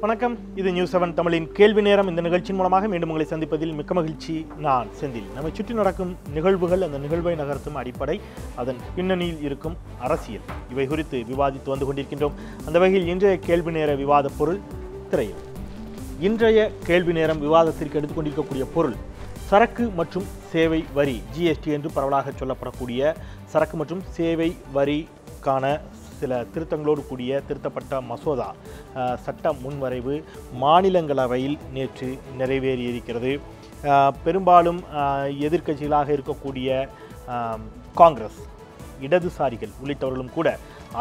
வணக்கம். இது news seven தமிழின் கேள்வி நேரம். இந்த நிகழ்ச்சியின் மூலமாக மீண்டும் உங்களை சந்திப்பதில் மிக்க மகிழ்ச்சி. நான் செந்தில். நம்மை சுற்றி நடக்கும் நிகழ்வுகள் அந்த நிகழ்வை நகர்த்தும் அடிப்படை. அதன் பின்னணியில் இருக்கும் அரசியல். இவை குறித்து விவாதித்து வந்து கொண்டிருக்கின்றோம். அந்த வகையில் இன்றைய கேள்வி நேர விவாத பொருள் திரையில். இன்றைய கேள்வி நேரம் விவாதத்திற்கு எடுத்துக்கொண்டிருக்கக்கூடிய பொருள் சரக்கு மற்றும் சேவை வரி ஜிஎஸ்டி என்று பரவலாக சொல்லப்படக்கூடிய சரக்கு மற்றும் சேவை வரிக்கான சில திருத்தங்களோடு கூடிய திருத்தப்பட்ட மசோதா சட்ட முன்வரைவு மாநிலங்களவையில் நேற்று நிறைவேறியிருக்கிறது. பெரும்பாலும் எதிர்க்கட்சிகளாக இருக்கக்கூடிய காங்கிரஸ் இடதுசாரிகள் உள்ளிட்டவர்களும் கூட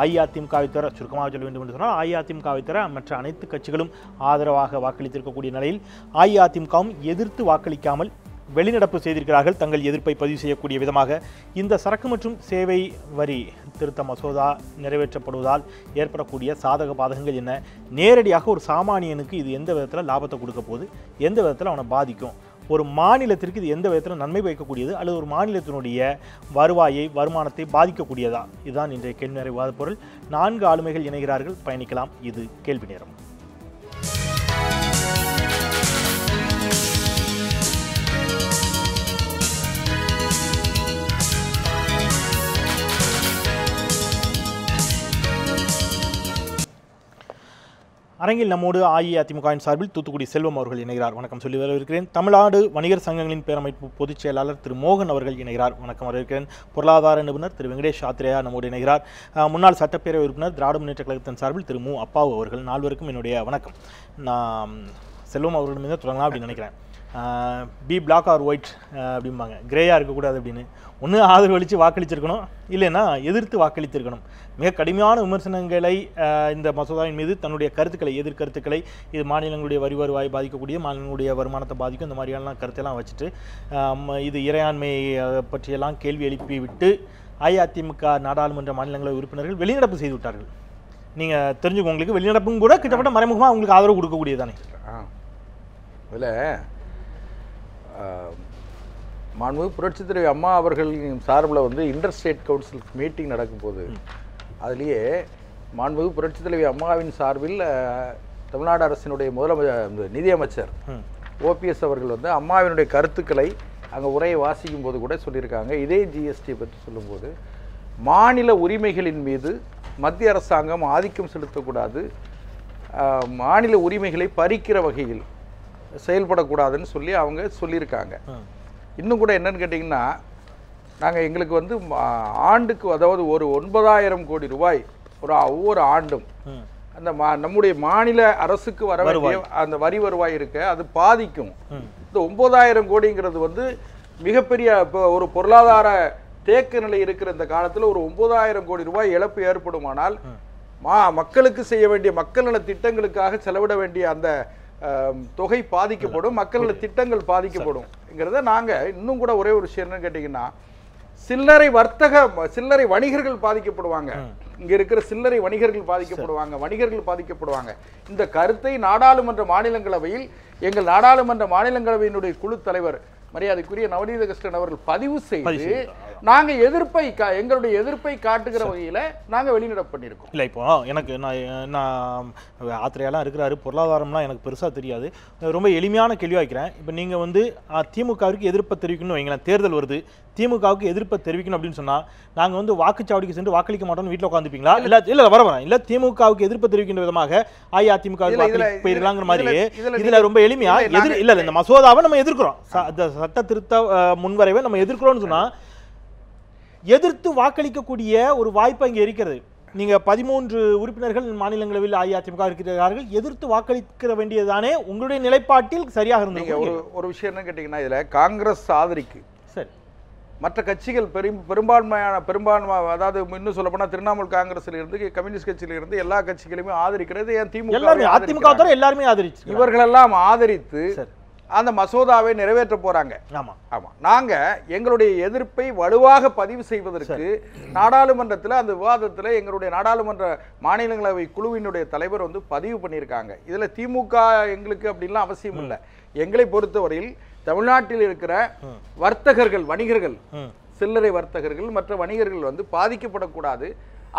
அஇஅதிமுகவை தவிர சுருக்கமாக சொல்ல வேண்டும் என்று சொன்னால் அஇஅதிமுகவை தவிர மற்ற அனைத்து கட்சிகளும் ஆதரவாக வாக்களித்திருக்கக்கூடிய நிலையில் அஇஅதிமுகவும் எதிர்த்து வாக்களிக்காமல் வெளிநடப்பு செய்திருக்கிறார்கள். தங்கள் எதிர்ப்பை பதிவு செய்யக்கூடிய விதமாக இந்த சரக்கு மற்றும் சேவை வரி திருத்த மசோதா நிறைவேற்றப்படுவதால் ஏற்படக்கூடிய சாதக பாதகங்கள் என்ன? நேரடியாக ஒரு சாமானியனுக்கு இது எந்த விதத்தில் லாபத்தை கொடுக்க போகுது? எந்த விதத்தில் அவனை பாதிக்கும்? ஒரு மாநிலத்திற்கு இது எந்த விதத்தில் நன்மை பயக்கக்கூடியது? அல்லது ஒரு மாநிலத்தினுடைய வருவாயை வருமானத்தை பாதிக்கக்கூடியதா? இதுதான் இன்றைய கேள்வி நிறைவாத பொருள். நான்கு ஆளுமைகள் இணைகிறார்கள். பயணிக்கலாம். இது கேள்வி நேரம். அரங்கில் நம்மோடு அஇஅதிமுகவின் சார்பில் தூத்துக்குடி செல்வம் அவர்கள் இணைகிறார். வணக்கம். சொல்லி வரவேற்கிறேன். தமிழ்நாடு வணிகர் சங்கங்களின் பேரமைப்பு பொதுச் செயலாளர் திரு மோகன் அவர்கள் இணைகிறார். வணக்கம் வரவேற்கிறேன். பொருளாதார நிபுணர் திரு வெங்கடேஷ் ஆத்ரேயா நம்மோடு இணைகிறார். முன்னாள் சட்டப்பேரவை உறுப்பினர் திராவிட முன்னேற்ற கழகத்தின் சார்பில் திரு மு அப்பாவு அவர்கள் நால்வருக்கும் என்னுடைய வணக்கம். நான் செல்வம் அவர்களிடமிருந்து தொடங்கலாம் அப்படின்னு நினைக்கிறேன். பி பிளாக் ஆர் ஒயிட் அப்படிம்பாங்க. கிரேயாக இருக்கக்கூடாது அப்படின்னு. ஒன்று ஆதரவு அளித்து வாக்களிச்சிருக்கணும். இல்லைன்னா எதிர்த்து வாக்களித்திருக்கணும். மிக கடுமையான விமர்சனங்களை இந்த மசோதாவின் மீது தன்னுடைய கருத்துக்களை எதிர்கருத்துக்களை இது மாநிலங்களுடைய வரி வருவாய் பாதிக்கக்கூடிய மாநிலங்களுடைய வருமானத்தை பாதிக்கும் இந்த மாதிரியான கருத்தெல்லாம் வச்சுட்டு இது இறையாண்மை பற்றியெல்லாம் கேள்வி எழுப்பி விட்டு அஇஅதிமுக நாடாளுமன்ற மாநிலங்களவை உறுப்பினர்கள் வெளிநடப்பு செய்து விட்டார்கள். நீங்கள் தெரிஞ்சுக்கோ உங்களுக்கு வெளிநடப்பும் கூட கிட்டத்தட்ட மறைமுகமாக உங்களுக்கு ஆதரவு கொடுக்கக்கூடியதானே ஆ. இதில் மாண்பு புரட்சித் தலைவி அம்மா அவர்களின் சார்பில் வந்து இன்டர் ஸ்டேட் கவுன்சில் மீட்டிங் நடக்கும்போது அதுலேயே மாண்பு புரட்சித் தலைவி அம்மாவின் சார்பில் தமிழ்நாடு அரசினுடைய முதலமைச்சர் இந்த நிதியமைச்சர் ஓபிஎஸ் அவர்கள் வந்து அம்மாவினுடைய கருத்துக்களை அங்கே உரையை வாசிக்கும் போது கூட சொல்லியிருக்காங்க. இதே ஜிஎஸ்டி பற்றி சொல்லும்போது மாநில உரிமைகளின் மீது மத்திய அரசாங்கம் ஆதிக்கம் செலுத்தக்கூடாது. மாநில உரிமைகளை பறிக்கிற வகையில் செயல்படக்கூடாதுன்னு சொல்லி அவங்க சொல்லியிருக்காங்க. இன்னும் கூட என்னன்னு கேட்டிங்கன்னா நாங்கள் எங்களுக்கு வந்து ஆண்டுக்கு அதாவது ஒரு ஒன்பதாயிரம் கோடி ரூபாய் ஒரு ஒவ்வொரு ஆண்டும் அந்த மா நம்முடைய மாநில அரசுக்கு வர வேண்டிய அந்த வரி வருவாய் இருக்க அது பாதிக்கும். இந்த ஒன்பதாயிரம் கோடிங்கிறது வந்து மிகப்பெரிய இப்போ ஒரு பொருளாதார தேக்க நிலை இருக்கிற இந்த காலத்தில் ஒரு ஒன்பதாயிரம் கோடி ரூபாய் இழப்பு ஏற்படுமானால் மா மக்களுக்கு செய்ய வேண்டிய மக்கள் நல திட்டங்களுக்காக செலவிட வேண்டிய அந்த தொகை பாதிக்கப்படும் மக்கள் நல திட்டங்கள் பாதிக்கப்படும்ங்கிறத நாங்கள் இன்னும் கூட ஒரே ஒரு விஷயம் என்னன்னு கேட்டிங்கன்னா சில்லறை வர்த்தக சில்லறை வணிகர்கள் பாதிக்கப்படுவாங்க. இங்க இருக்கிற சில்லறை வணிகர்கள் பாதிக்கப்படுவாங்க வணிகர்கள் பாதிக்கப்படுவாங்க. இந்த கருத்தை நாடாளுமன்ற மாநிலங்களவையில் எங்கள் நாடாளுமன்ற மாநிலங்களவையினுடைய குழு தலைவர் மரியாதைக்குரிய நவநீத கிருஷ்ணன் அவர்கள் பதிவு செய்து செய்து. நாங்க எதிர்ப்பை கா- எங்களுடைய எதிர்ப்பை காட்டுகிற வகையில நாங்க வெளிநடப்பு பண்ணியிருக்கோம். இல்லை இப்போ எனக்கு நான் நான் ஆத்திரையெல்லாம் இருக்கிறாரு பொருளாதாரம்லாம் எனக்கு பெருசாக தெரியாது. ரொம்ப எளிமையான கேள்வி வைக்கிறேன். இப்போ நீங்கள் வந்து திமுகவிற்கு எதிர்ப்பை தெரிவிக்கணும்னு வைங்களேன் தேர்தல் வருது. திமுகவுக்கு எதிர்ப்பை தெரிவிக்கணும் அப்படின்னு சொன்னால் நாங்கள் வந்து வாக்குச்சாவடிக்கு சென்று வாக்களிக்க மாட்டோம்னு வீட்டில் உட்காந்துப்பீங்களா இல்லை. இல்லை வர வரேன். இல்லை திமுகவுக்கு எதிர்ப்பு தெரிவிக்கின்ற விதமாக அஇஅதிமுக இதுல- இதுல- வாக்களிக்க போயிருக்கலாங்கிற மாதிரி இதுல- ரொம்ப எளிமையா இல்ல, எதிர் இல்லை இந்த மசோதாவை நம்ம எதிர்க்கிறோம். சட்ட திருத்த முன்வரைவை நம்ம எதிர்க்கிறோம்னு சொன்னா எதிர்த்து வாக்களிக்கக்கூடிய ஒரு வாய்ப்பு அங்கே இருக்கிறது. நீங்க பதிமூன்று உறுப்பினர்கள் மாநிலங்களவையில் அஇஅதிமுக இருக்கிறார்கள். எதிர்த்து வாக்களிக்க வேண்டியதுதானே உங்களுடைய நிலைப்பாட்டில் சரியாக நீங்க ஒரு ஒரு விஷயம் என்ன கேட்டீங்கன்னா இதுல காங்கிரஸ் ஆதரிக்கு சரி. மற்ற கட்சிகள் பெரும் பெரும்பான்மையான பெரும்பான்மை அதாவது இன்னும் சொல்ல போனா திரிணாமுல் காங்கிரஸ்ல இருந்து கம்யூனிஸ்ட் கட்சியில இருந்து எல்லா கட்சிகளுமே ஆதரிக்கிறது ஏன் திமுக எல்லாருமே அதிமுக எல்லாருமே ஆதரிச்சு இவர்களெல்லாம் ஆதரித்து சரி. அந்த மசோதாவை நிறைவேற்ற போறாங்க. ஆமா. ஆமா. நாங்க எங்களுடைய எதிர்ப்பை வலுவாக பதிவு செய்வதற்கு நாடாளுமன்றத்தில் அந்த விவாதத்தில் எங்களுடைய நாடாளுமன்ற மாநிலங்களவை குழுவினுடைய தலைவர் வந்து பதிவு பண்ணியிருக்காங்க. இதுல திமுக எங்களுக்கு அப்படின்லாம் அவசியம் இல்லை. எங்களை பொறுத்தவரையில் தமிழ்நாட்டில் இருக்கிற வர்த்தகர்கள் வணிகர்கள் சில்லறை வர்த்தகர்கள் மற்ற வணிகர்கள் வந்து பாதிக்கப்படக்கூடாது.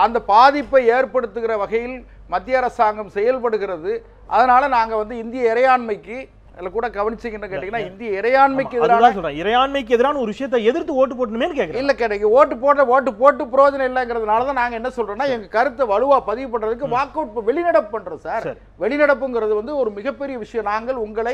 அந்த பாதிப்பை ஏற்படுத்துகிற வகையில் மத்திய அரசாங்கம் செயல்படுகிறது. அதனால நாங்க வந்து இந்திய இறையாண்மைக்கு அதுல கூட கவனிச்சிங்கன்னு கேட்டீங்கன்னா இந்திய இறையாண்மைக்கு எதிரான அதுதான் சொல்றேன். இறையாண்மைக்கு எதிரான ஒரு விஷயத்தை எதிர்த்து ஓட்டு போட்டணுமேன்னு கேட்கிறேன் இல்ல கிடைக்கு ஓட்டு போட்ட ஓட்டு போட்டு பிரயோஜனம் இல்லைங்கிறதுனால தான் நாங்க என்ன சொல்றோம்னா எங்க கருத்தை வலுவா பதிவு பண்றதுக்கு வாக் அவுட் வெளிநடப்பு பண்றோம் சார். வெளிநடப்புங்கிறது வந்து ஒரு மிகப்பெரிய விஷயம். நாங்கள் உங்களை.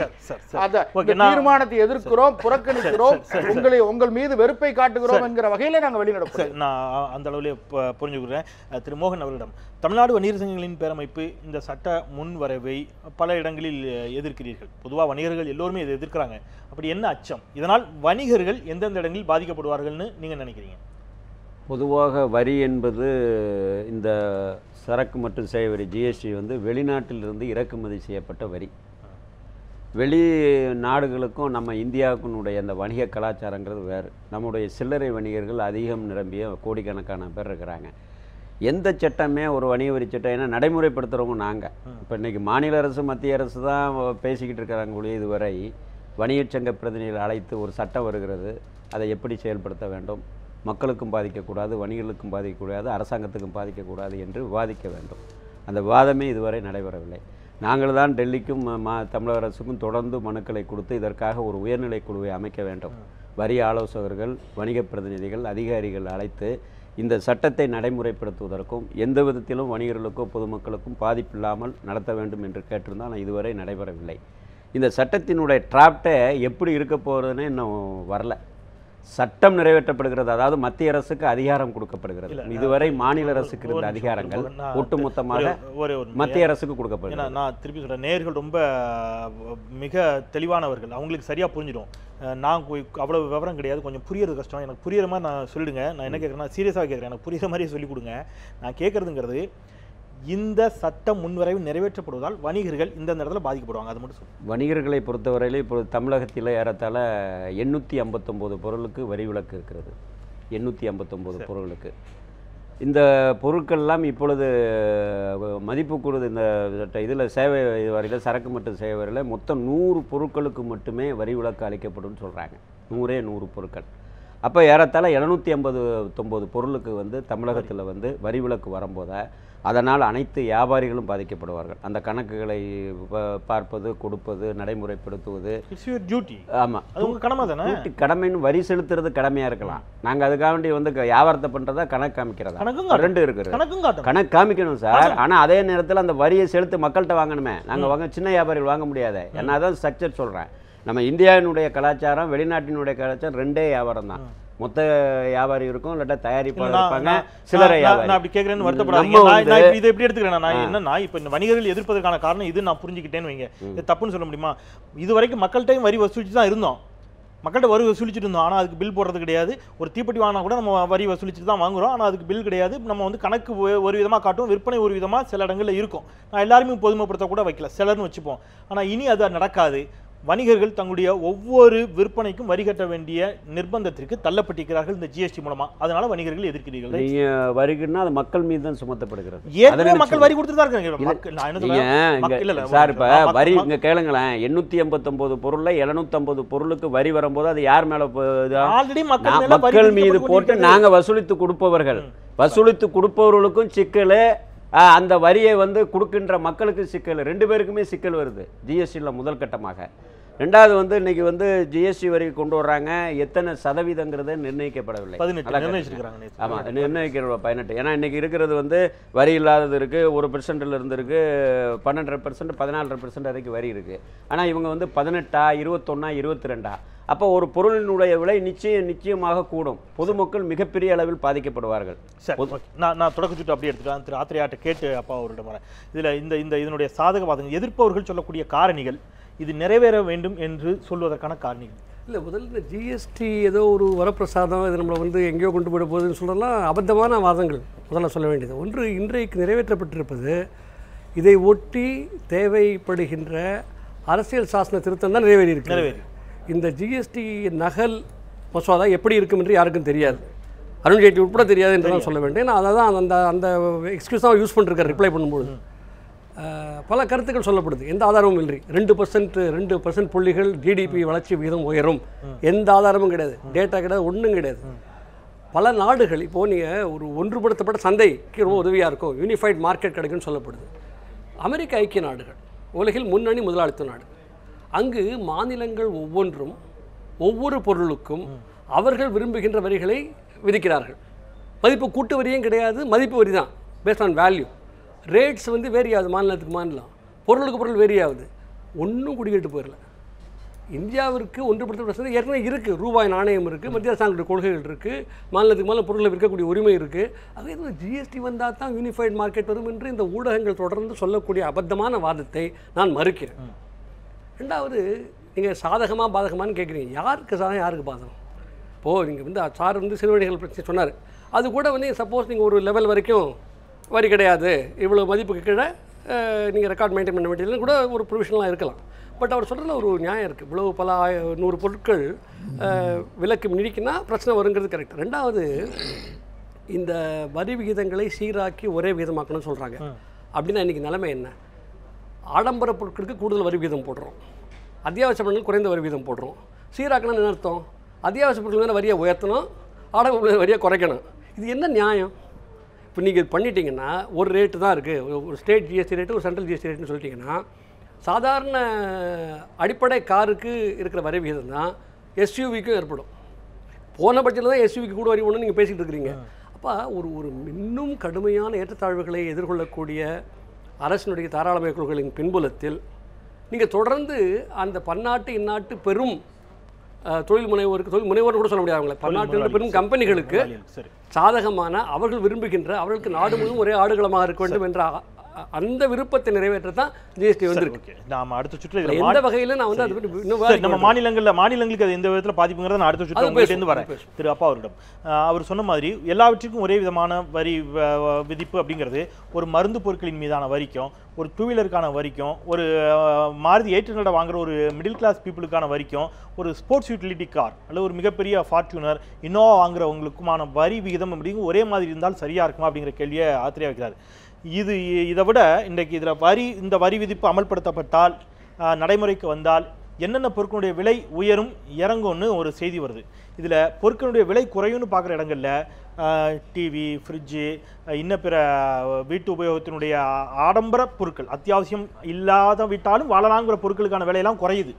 அத தீர்மானத்தை எதிர்க்கிறோம் புறக்கணிக்கிறோம் உங்களை உங்கள் மீது வெறுப்பை காட்டுகிறோம் என்கிற வகையில நாங்க வெளிநடப்பு நான் அந்த அளவிலே ப- புரிஞ்சுக்கிறேன். திரு மோகன் அவர்களிடம் தமிழ்நாடு வணிகர் சங்கங்களின் பேரமைப்பு இந்த சட்ட முன்வரவை பல இடங்களில் எதிர்க்கிறீர்கள். பொதுவாக வணிகர்கள் எல்லோருமே இதை எதிர்க்கிறாங்க. அப்படி என்ன அச்சம்? இதனால் வணிகர்கள் எந்தெந்த இடங்களில் பாதிக்கப்படுவார்கள்னு நீங்கள் நினைக்கிறீங்க? பொதுவாக வரி என்பது இந்த சரக்கு மற்றும் சேவை வரி ஜிஎஸ்டி வந்து வெளிநாட்டிலிருந்து இறக்குமதி செய்யப்பட்ட வரி. வெளி நாடுகளுக்கும் நம்ம இந்தியாவுக்குனுடைய அந்த வணிக கலாச்சாரங்கிறது வேறு. நம்முடைய சில்லறை வணிகர்கள் அதிகம் நிரம்பிய கோடிக்கணக்கான பேர் இருக்கிறாங்க. எந்த சட்டமே ஒரு வணிக வரி சட்டம் ஏன்னா நடைமுறைப்படுத்துகிறவங்க நாங்கள் இப்போ இன்றைக்கி மாநில அரசு மத்திய அரசு தான் பேசிக்கிட்டு இருக்கிறாங்க ஒழிய இதுவரை. வணிகச் சங்க பிரதிநிதிகளை அழைத்து ஒரு சட்டம் வருகிறது. அதை எப்படி செயல்படுத்த வேண்டும்? மக்களுக்கும் பாதிக்கக்கூடாது வணிகர்களுக்கும் பாதிக்கக்கூடாது அரசாங்கத்துக்கும் பாதிக்கக்கூடாது என்று விவாதிக்க வேண்டும். அந்த விவாதமே இதுவரை நடைபெறவில்லை. நாங்கள் தான் டெல்லிக்கும் ம- மா தமிழக அரசுக்கும் தொடர்ந்து மனுக்களை கொடுத்து இதற்காக ஒரு உயர்நிலை குழுவை அமைக்க வேண்டும். வரி ஆலோசகர்கள் வணிக பிரதிநிதிகள் அதிகாரிகள் அழைத்து இந்த சட்டத்தை நடைமுறைப்படுத்துவதற்கும் எந்த விதத்திலும் வணிகர்களுக்கோ பொதுமக்களுக்கும் பாதிப்பில்லாமல் நடத்த வேண்டும் என்று கேட்டிருந்தால் ஆனால் இதுவரை நடைபெறவில்லை. இந்த சட்டத்தினுடைய டிராப்டை எப்படி இருக்க போகிறதுன்னு இன்னும் வரல. சட்டம் நிறைவேற்றப்படுகிறது அதாவது மத்திய அரசுக்கு அதிகாரம் கொடுக்கப்படுகிறது. இதுவரை மாநில அரசுக்கு இருந்த அதிகாரங்கள் நான் ஒட்டுமொத்தமாக மத்திய அரசுக்கு ஏன்னா கொடுக்கப்படுகிறது நான் திருப்பி சொல்றேன் நேர்கள் ரொம்ப மிக தெளிவானவர்கள். அவங்களுக்கு சரியா புரிஞ்சிடும். நான் கொ- அவ்வளவு விவரம் கிடையாது. கொஞ்சம் புரியறது கஷ்டம். எனக்கு புரியுற மாதிரி நான் சொல்லிடுங்க. நான் என்ன கேட்குறேன்னா சீரியஸாக கேட்குறேன். எனக்கு புரியுற மாதிரியே சொல்லிக் கொடுங்க நான் கேட்குறதுங்கிறது இந்த சட்ட முன்வரைவு நிறைவேற்றப்படுவதால் வணிகர்கள் இந்த இடத்துல பாதிக்கப்படுவாங்க. அது மட்டும் சொல்லுங்க. வணிகர்களை பொறுத்தவரையில் இப்பொழுது தமிழகத்தில் ஏறத்தாழ எண்ணூற்றி ஐம்பத்தொம்போது பொருளுக்கு வரி விலக்கு இருக்கிறது. எண்ணூற்றி ஐம்பத்தொம்போது பொருளுக்கு. இந்த பொருட்கள்லாம் இப்பொழுது மதிப்பு கூடுது இந்த இதில் சேவை வரையில் சரக்கு மற்றும் சேவை வரையில் மொத்தம் நூறு பொருட்களுக்கு மட்டுமே வரி விலக்கு அளிக்கப்படும் சொல்கிறாங்க நூறே நூறு பொருட்கள். அப்போ ஏறத்தாழ எழுநூற்றி ஐம்பது தொம்பது பொருளுக்கு வந்து தமிழகத்தில் வந்து வரி விலக்கு வரும்போதை அதனால் அனைத்து வியாபாரிகளும் பாதிக்கப்படுவார்கள். அந்த கணக்குகளை பார்ப்பது கொடுப்பது நடைமுறைப்படுத்துவது. டியூட்டி ஆமாம் கடமை தானே? கடமைன்னு வரி செலுத்துறது கடமையாக இருக்கலாம். நாங்கள் அதுக்காக வேண்டி வந்து வியாபாரத்தை பண்ணுறதா கணக்கு காமிக்கிறதா. ரெண்டு இருக்குது. கணக்கு காமிக்கணும் சார். ஆனால் அதே நேரத்தில் அந்த வரியை செலுத்து மக்கள்கிட்ட வாங்கணுமே. நாங்கள் வாங்க சின்ன வியாபாரிகள் வாங்க முடியாது. ஏன்னா அதான் ஸ்ட்ரக்சர் சொல்கிறேன் நம்ம இந்தியாவினுடைய கலாச்சாரம் வெளிநாட்டினுடைய கலாச்சாரம் ரெண்டே வியாபாரம் தான் மொத்த வியாபாரி இருக்கும் இல்லாட்டா இல்ல, தயாரிப்பாளர் நான் இருப்பாங்க நான் சில்லறை நான் நான் அப்படி கேட்குறேன்னு வருத்தப்படாதீங்க. நான் நான் இதை எப்படி எடுத்துக்கிறேன் நான் என்னன்னா இப்போ இந்த வணிகர்கள் எதிர்ப்பதற்கான காரணம் இது நான் புரிஞ்சுக்கிட்டேன்னு வைங்க. இது தப்புன்னு சொல்ல முடியுமா? இது வரைக்கும் மக்கள்கிட்டையும் வரி வசூலிச்சு தான் இருந்தோம். மக்கள்கிட்ட வரி வசூலிச்சுட்டு இருந்தோம். ஆனால் அதுக்கு பில் போடுறது கிடையாது. ஒரு தீப்பெட்டி வாங்கினா கூட நம்ம வரி வசூலிச்சுட்டு தான் வாங்குறோம். ஆனால் அதுக்கு பில் கிடையாது. நம்ம வந்து கணக்கு ஒரு விதமாக காட்டும் விற்பனை ஒரு விதமாக சில இடங்களில் இருக்கும். நான் எல்லாருமே பொதுமைப்படுத்த கூட வைக்கல. சிலர்னு வச்சுப்போம். ஆனால் இனி அது நடக்காது. வணிகர்கள் தங்களுடைய ஒவ்வொரு விற்பனைக்கும் வரி கட்ட வேண்டிய நிர்பந்தத்திற்கு தள்ளப்பட்டிருக்கிறார்கள் இந்த ஜிஎஸ்டி மூலமா. அதனால வணிகர்கள் எதிர்க்கிறீர்கள். நீங்க வரிக்குன்னா அது மக்கள் மீது தான் சுமத்தப்படுகிறது. ஏற்கனவே மக்கள் வரி கொடுத்துட்டு தான் இருக்காங்க இல்ல, சார் இப்ப வரி இங்க கேளுங்களேன். எண்ணூத்தி எண்பத்தொன்பது பொருள்ல எழுநூத்தம்பது பொருளுக்கு வரி வரும்போது அது யார் மேல? ஆல்ரெடி மக்கள் வரி மீது போட்டு. நாங்க வசூலித்து கொடுப்பவர்கள். வசூலித்து கொடுப்பவர்களுக்கும் சிக்கல் அந்த வரியை வந்து கொடுக்கின்ற மக்களுக்கு சிக்கல். ரெண்டு பேருக்குமே சிக்கல் வருது. ஜிஎஸ்டியில் முதல் கட்டமாக. ரெண்டாவது வந்து இன்னைக்கு வந்து ஜிஎஸ்டி வரி கொண்டு வர்றாங்க. எத்தனை சதவீதங்கிறது நிர்ணயிக்கப்படவில்லை. ஆமாம் நிர்ணயிக்கிற பதினெட்டு. ஏன்னா இன்னைக்கு இருக்கிறது வந்து வரி இல்லாதது இருக்குது ஒரு பெர்சன்ட்ல இருந்து இருக்கு. பன்னெண்டரை பெர்சன்ட் பதினாலரை பெர்சன்ட் வரைக்கும் வரி இருக்குது ஆனால் இவங்க வந்து பதினெட்டா இருபத்தொன்னா இருபத்தி ரெண்டா அப்போ ஒரு பொருளினுடைய விலை நிச்சயம் நிச்சயமாக கூடும். பொதுமக்கள் மிகப்பெரிய அளவில் பாதிக்கப்படுவார்கள். சரி. நான் நான் தொடக்க சுட்டு அப்படியே எடுத்துக்கலாம் திரு ஆத்திரையாட்ட கேட்டு அப்பா அவரிடம் வரேன் இதுல இந்த இந்த இதனுடைய சாதக பாதங்கள் எதிர்ப்பவர்கள் சொல்லக்கூடிய காரணிகள் இது நிறைவேற வேண்டும் என்று சொல்வதற்கான காரணிகள் இல்லை முதல்ல இந்த ஜிஎஸ்டி ஏதோ ஒரு வரப்பிரசாதம் இது நம்மளை வந்து எங்கேயோ கொண்டு போயிட போகுதுன்னு சொல்கிறலாம் அபத்தமான வாதங்கள் முதல்ல சொல்ல வேண்டியது. ஒன்று இன்றைக்கு நிறைவேற்றப்பட்டிருப்பது இதை ஒட்டி தேவைப்படுகின்ற அரசியல் சாசன திருத்தம் தான் நிறைவேறி இருக்கு நிறைவேறி. இந்த ஜிஎஸ்டி நகல் மசோதா எப்படி இருக்கும் என்று யாருக்கும் தெரியாது. அருண் ஜேட்லி உட்பட தெரியாது என்று தான் சொல்ல வேண்டும் ஏன்னா அதை தான் அந்த அந்த எக்ஸ்கியூஸ் தான் யூஸ் பண்ணிருக்காரு ரிப்ளை பண்ணும்போது. பல கருத்துக்கள் சொல்லப்படுது. எந்த ஆதாரமும் இல்லை ரெண்டு பர்சன்ட் ரெண்டு பர்சன்ட் புள்ளிகள் ஜிடிபி வளர்ச்சி விகிதம் உயரும். எந்த ஆதாரமும் கிடையாது. டேட்டா கிடையாது ஒன்றும் கிடையாது. பல நாடுகள் இப்போது நீங்கள் ஒரு ஒன்றுபடுத்தப்பட்ட சந்தைக்கு ரொம்ப உதவியாக இருக்கும் யூனிஃபைட் மார்க்கெட் கிடைக்கும்னு சொல்லப்படுது. அமெரிக்க ஐக்கிய நாடுகள் உலகில் முன்னணி முதலாளித்துவ நாடு. அங்கு மாநிலங்கள் ஒவ்வொன்றும் ஒவ்வொரு பொருளுக்கும் அவர்கள் விரும்புகின்ற வரிகளை விதிக்கிறார்கள். மதிப்பு கூட்டு வரியும் கிடையாது மதிப்பு வரி தான் பேஸ்ட் ஆன் வேல்யூ ரேட்ஸ் வந்து வேரி ஆகுது மாநிலத்துக்கு மாநிலம். பொருளுக்கு பொருள் வேரி ஆகுது ஒன்றும் குடிக்கிட்டு போயிடல இந்தியாவிற்கு ஒன்றுபடுத்தப்பட்ட வசதி ஏற்கனவே இருக்குது ரூபாய் நாணயம் இருக்குது மத்திய அரசாங்கத்துடைய கொள்கைகள் இருக்குது மாநிலத்துக்கு மாநிலம் பொருளை விற்கக்கூடிய உரிமை இருக்குது ஆக இது ஜிஎஸ்டி வந்தால் தான் யூனிஃபைட் மார்க்கெட் வரும் என்று இந்த ஊடகங்கள் தொடர்ந்து சொல்லக்கூடிய அபத்தமான வாதத்தை நான் மறுக்கிறேன். ரெண்டாவது நீங்கள் சாதகமாக பாதகமான்னு கேட்குறீங்க யாருக்கு சாதகம் யாருக்கு பாதகம்? இப்போது நீங்கள் வந்து சார் வந்து சிறுவணிகள் பிரச்சனை சொன்னார். அது கூட வந்து சப்போஸ் நீங்கள் ஒரு லெவல் வரைக்கும் வரி கிடையாது. இவ்வளோ மதிப்புக்கு கீழே நீங்கள் ரெக்கார்ட் மெயின்டைன் பண்ண வேண்டியதுன்னு கூட ஒரு ப்ரொவிஷனலாக இருக்கலாம். பட் அவர் சொல்கிறதுல ஒரு நியாயம் இருக்குது இவ்வளவு பல ஆய- நூறு பொருட்கள் விலக்கு நீடிக்குன்னா பிரச்சனை வருங்கிறது கரெக்ட் ரெண்டாவது இந்த வரி விகிதங்களை சீராக்கி ஒரே விகிதமாக்கணும்னு சொல்கிறாங்க அப்படின்னா இன்றைக்கி நிலைமை என்ன? ஆடம்பர பொருட்களுக்கு கூடுதல் வரி வீதம் போடுறோம். அத்தியாவசிய பொருட்கள் குறைந்த வரி வீதம் போடுறோம். சீராக்கணும்னு என்ன அர்த்தம்? அத்தியாவசிய பொருட்கள் மேலே வரியை உயர்த்தணும் ஆடம்பர வரியை குறைக்கணும். இது என்ன நியாயம்? இப்போ நீங்கள் இது பண்ணிட்டீங்கன்னா ஒரு ரேட்டு தான் இருக்குது ஒரு ஸ்டேட் ஜிஎஸ்டி ரேட்டு ஒரு சென்ட்ரல் ஜிஎஸ்டி ரேட்டுன்னு சொல்லிட்டீங்கன்னா சாதாரண அடிப்படை காருக்கு இருக்கிற வரி விகிதம் தான் எஸ்யூவிக்கும் ஏற்படும். போன பட்சத்தில் தான் எஸ்யூவிக்கு கூட வரி ஒன்று நீங்கள் பேசிகிட்டு இருக்கிறீங்க. அப்போ ஒரு ஒரு இன்னும் கடுமையான ஏற்றத்தாழ்வுகளை எதிர்கொள்ளக்கூடிய அரசினுடைய தாராளமய கொள்கைகளின் பின்புலத்தில் நீங்கள் தொடர்ந்து அந்த பன்னாட்டு இந்நாட்டு பெரும் தொழில் முனைவோருக்கு தொழில் முனைவோர்னு கூட சொல்ல முடியாது அவங்கள. பன்னாட்டு பெரும் கம்பெனிகளுக்கு சாதகமான அவர்கள் விரும்புகின்ற அவர்களுக்கு நாடு முழுவதும் ஒரே ஆடுகளமாக இருக்க வேண்டும் என்ற அந்த விருப்பத்தை நிறைவேற்ற தான் ஜிஎஸ்டி வந்திருக்கு. நாம அடுத்த இதுல எந்த வகையில் நான் வந்து அது இன்னும் நம்ம. மாநிலங்கள்ல மாநிலங்களுக்கு அது எந்த விதத்துல பாதிப்புங்கிறத நான் அடுத்த சுற்று இருந்து வரேன். திரு அப்பா அவரிடம் அவர் சொன்ன மாதிரி எல்லாவற்றுக்கும் ஒரே விதமான வரி விதிப்பு அப்படிங்கிறது ஒரு மருந்து பொருட்களின் மீதான வரிக்கும் ஒரு டூ வீலருக்கான வரிக்கும் ஒரு மாருதி எயிட் ஹண்ட்ரட் வாங்குற ஒரு மிடில் கிளாஸ் பீப்புளுக்கான வரிக்கும் ஒரு ஸ்போர்ட்ஸ் யூட்டிலிட்டி கார் அல்லது ஒரு மிகப்பெரிய ஃபார்ச்சுனர் இன்னோவா வாங்குறவங்களுக்குமான வரி விகிதம் அப்படிங்கிறது ஒரே மாதிரி இருந்தால் சரியா இருக்குமா அப்படிங்கிற கேள்வியை ஆத்திரியா வைக்கிறார் இது இதை விட இன்றைக்கு இதில் வரி இந்த வரி விதிப்பு அமல்படுத்தப்பட்டால் நடைமுறைக்கு வந்தால் என்னென்ன பொருட்களுடைய விலை உயரும் இறங்கும்னு ஒரு செய்தி வருது. இதில் பொருட்களுடைய விலை குறையும்னு பார்க்குற இடங்களில் டிவி ஃப்ரிட்ஜு இன்ன பிற வீட்டு உபயோகத்தினுடைய ஆடம்பர பொருட்கள் அத்தியாவசியம் இல்லாத விட்டாலும் வாழலாங்கிற பொருட்களுக்கான விலையெல்லாம் குறையுது.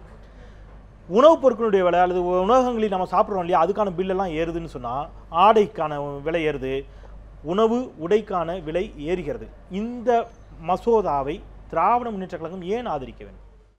உணவுப் பொருட்களுடைய விலை அல்லது உணவகங்களில் நம்ம சாப்பிட்றோம் இல்லையா அதுக்கான பில்லெல்லாம் ஏறுதுன்னு சொன்னால் ஆடைக்கான விலை ஏறுது. உணவு உடைக்கான விலை ஏறுகிறது. இந்த மசோதாவை திராவிட முன்னேற்ற கழகம் ஏன் ஆதரிக்க வேண்டும்?